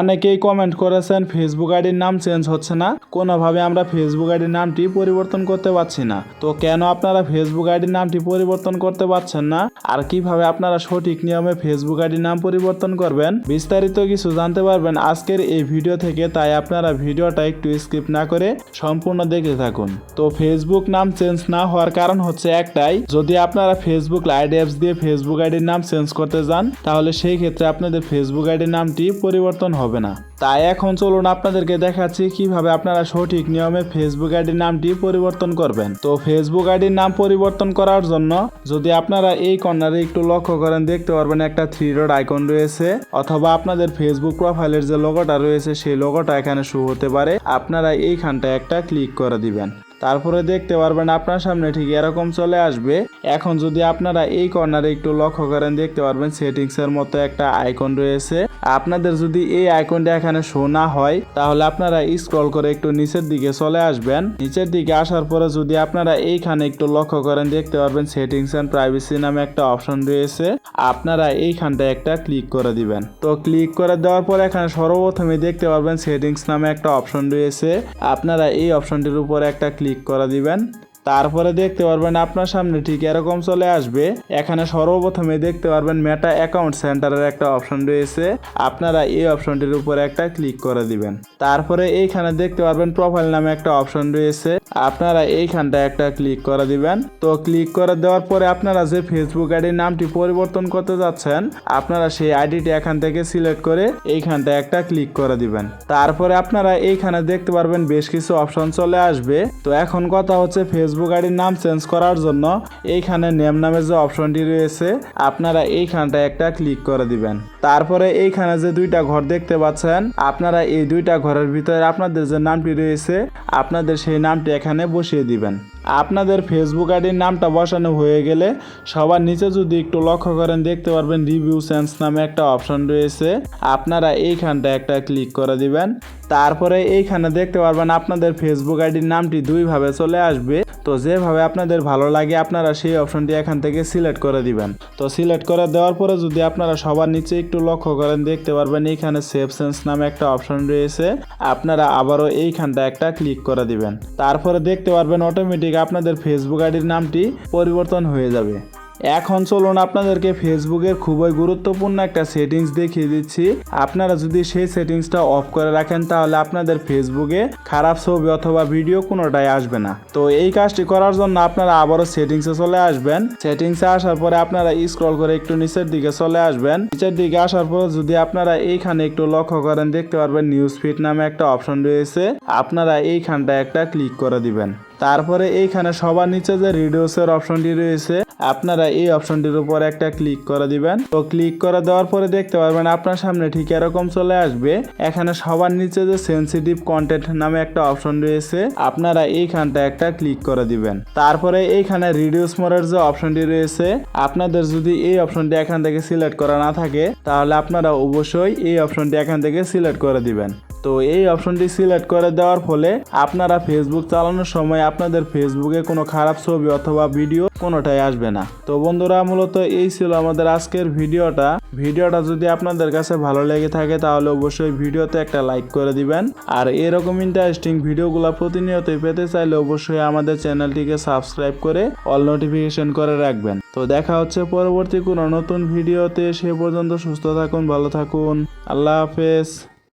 অনেকেই কমেন্ট করেছেন ফেসবুক আইডির নাম চেঞ্জ হচ্ছে না। কোনোভাবে আমরা ফেসবুক আইডির নামটি পরিবর্তন করতে পারছি না। তো কেন আপনারা ফেসবুক আইডির নামটি পরিবর্তন করতে পারছেন না? আর কীভাবে আপনারা সঠিক নিয়মে ফেসবুক আইডির নাম পরিবর্তন করবেন? বিস্তারিত কিছু জানতে পারবেন আজকের এই ভিডিও থেকে, তাই আপনারা ভিডিওটা একটু স্কিপ না করে সম্পূর্ণ দেখতে থাকুন। তো ফেসবুক নাম চেঞ্জ না হওয়ার কারণ হচ্ছে একটাই, যদি আপনারা ফেসবুক আইডি অ্যাপস দিয়ে ফেসবুক আইডির নাম চেঞ্জ করতে যান, তাহলে সেই ক্ষেত্রে আপনাদের ফেসবুক আইডির নামটি পরিবর্তন হবে না। তাই এখন চলুন আপনাদেরকে দেখাচ্ছি কীভাবে আপনারা সঠিক নিয়মে ফেসবুক আইডির নামটি পরিবর্তন করবেন। তো ফেসবুক আইডির নাম পরিবর্তন করার জন্য যদি আপনারা এই কর্নারে একটু লক্ষ্য করেন, দেখতে পারবেন একটা থ্রি ডট আইকন রয়েছে, অথবা আপনাদের ফেসবুক প্রোফাইলের যে লোগোটা রয়েছে, সেই লোগোটা এখানে শো হতে পারে। আপনারা এইখানটায় একটা ক্লিক করে দিবেন। তারপরে দেখতে পারবেন আপনার সামনে ঠিক এরকম চলে আসবে। এখন যদি আপনারা এই কর্নারে একটু লক্ষ্য করেন, দেখতে পারবেন সেটিংস এর মতো একটা আইকন রয়েছে। আপনাদের যদি এই আইকনটা এখানে শো না হয়, তাহলে আপনারা স্ক্রল করে একটু নিচের দিকে চলে আসবেন। নিচের দিকে আসার পরে যদি আপনারা এইখানে একটু লক্ষ্য করেন, দেখতে পারবেন সেটিংস এন্ড প্রাইভেসি নামে একটা অপশন রয়েছে। আপনারা এইখানটায় একটা ক্লিক করে দিবেন। তো ক্লিক করে দেওয়ার পর এখানে সর্বপ্রথমে দেখতে পারবেন সেটিংস নামে একটা অপশন রয়েছে। আপনারা এই অপশনটির উপর একটা ক্লিক করে দিবেন। তারপরে দেখতে পারবেন আপনার সামনে ঠিক এরকম চলে আসবে। এখানে সর্বপ্রথমে দেখতে পারবেন মেটা অ্যাকাউন্ট সেন্টারের একটা অপশন রয়েছে। আপনারা এই অপশনটির উপর একটা ক্লিক করে দিবেন। তারপরে এইখানে দেখতে পারবেন প্রোফাইল নামে একটা অপশন রয়েছে। আপনারা এইখানটা একটা ক্লিক করে দিবেন। তো ক্লিক করে দেওয়ার পরে আপনারা যে ফেসবুক আইডির নামটি পরিবর্তন করতে যাচ্ছেন, আপনারা সেই আইডিটি এখান থেকে সিলেক্ট করে এইখানটা একটা ক্লিক করে দিবেন। তারপরে আপনারা এইখানে দেখতে পারবেন বেশ কিছু অপশন চলে আসবে। তো এখন কথা হচ্ছে ফেসবুক আইডির নাম চেঞ্জ করার জন্য এইখানে নেম নামে যে অপশনটি রয়েছে, আপনারা এইখানটা একটা ক্লিক করে দিবেন। তারপরে এইখানে যে দুইটা ঘর দেখতে পাচ্ছেন, আপনারা এই দুইটা ঘরের ভিতরে আপনাদের যে নামটি রয়েছে, আপনাদের সেই নামটি এখানে বসিয়ে দিবেন। আপনাদের ফেসবুক আইডির নামটা বসানো হয়ে গেলে সবার নিচে যদি একটু লক্ষ্য করেন, দেখতে পারবেন রিভিউ সেন্স নামে একটা অপশন রয়েছে। আপনারা এইখানটা একটা ক্লিক করে দিবেন। তারপরে এইখানে দেখতে পারবেন আপনাদের ফেসবুক আইডির নামটি দুইভাবে চলে আসবে। তো যেভাবে আপনাদের ভালো লাগে, আপনারা সেই অপশনটি এখান থেকে সিলেক্ট করে দিবেন। তো সিলেক্ট করে দেওয়ার পরে যদি আপনারা সবার নিচে একটু লক্ষ্য করেন, দেখতে পারবেন এইখানে সেভ সেন্স নামে একটা অপশন রয়েছে। আপনারা আবারও এইখানটা একটা ক্লিক করে দিবেন। তারপরে দেখতে পারবেন অটোমেটিক আপনাদের ফেসবুক আইডির নামটি পরিবর্তন হয়ে যাবে। এখন চলুন আপনাদেরকে ফেসবুকের খুবই গুরুত্বপূর্ণ একটা সেটিংস দেখিয়ে দিচ্ছি। আপনারা যদি সেই সেটিংসটা অফ করে রাখেন, তাহলে আপনাদের ফেসবুকে খারাপ ছবি অথবা ভিডিও কোনোটাই আসবে না। তো এই কাজটি করার জন্য আপনারা আবারও সেটিংসে চলে আসবেন। সেটিংসে আসার পরে আপনারা স্ক্রল করে একটু নিচের দিকে চলে আসবেন। নিচের দিকে আসার পর যদি আপনারা এইখানে একটু লক্ষ্য করেন, দেখতে পারবেন নিউজ ফিড নামে একটা অপশন রয়েছে। আপনারা এইখানটা একটা ক্লিক করে দিবেন। তারপরে এইখানে সবার নিচে যে রিডিওসের অপশনটি রয়েছে, আপনারা এই অপশনটির উপর একটা ক্লিক করে দিবেন। তো ক্লিক করে দেওয়ার পরে দেখতে পারবেন আপনার সামনে ঠিক এরকম চলে আসবে। এখানে সবার নিচে যে সেন্সিটিভ কন্টেন্ট নামে একটা অপশন রয়েছে, আপনারা এইখানটা একটা ক্লিক করে দিবেন। তারপরে এইখানে রিডিউস মোরের যে অপশনটি রয়েছে, আপনাদের যদি এই অপশনটি এখান থেকে সিলেক্ট করা না থাকে, তাহলে আপনারা অবশ্যই এই অপশনটি এখান থেকে সিলেক্ট করে দিবেন। তো এই অপশনটি সিলেক্ট করে দেওয়ার ফলে আপনারা ফেসবুক চালানোর সময় আপনাদের ফেসবুকে কোনো খারাপ ছবি অথবা ভিডিও কোনোটাই আসবে না। তো বন্ধুরা, মূলত এই ছিল আমাদের আজকের ভিডিওটা। ভিডিওটা যদি আপনাদের কাছে ভালো লেগে থাকে তাহলে অবশ্যই ভিডিওতে একটা লাইক করে দিবেন। আর এরকম ইন্টারেস্টিং ভিডিওগুলো প্রতিনিয়তই পেতে চাইলে অবশ্যই আমাদের চ্যানেলটিকে সাবস্ক্রাইব করে অল নোটিফিকেশন করে রাখবেন। তো দেখা হচ্ছে পরবর্তী কোনো নতুন ভিডিওতে। সে পর্যন্ত সুস্থ থাকুন, ভালো থাকুন। আল্লাহ হাফেজ।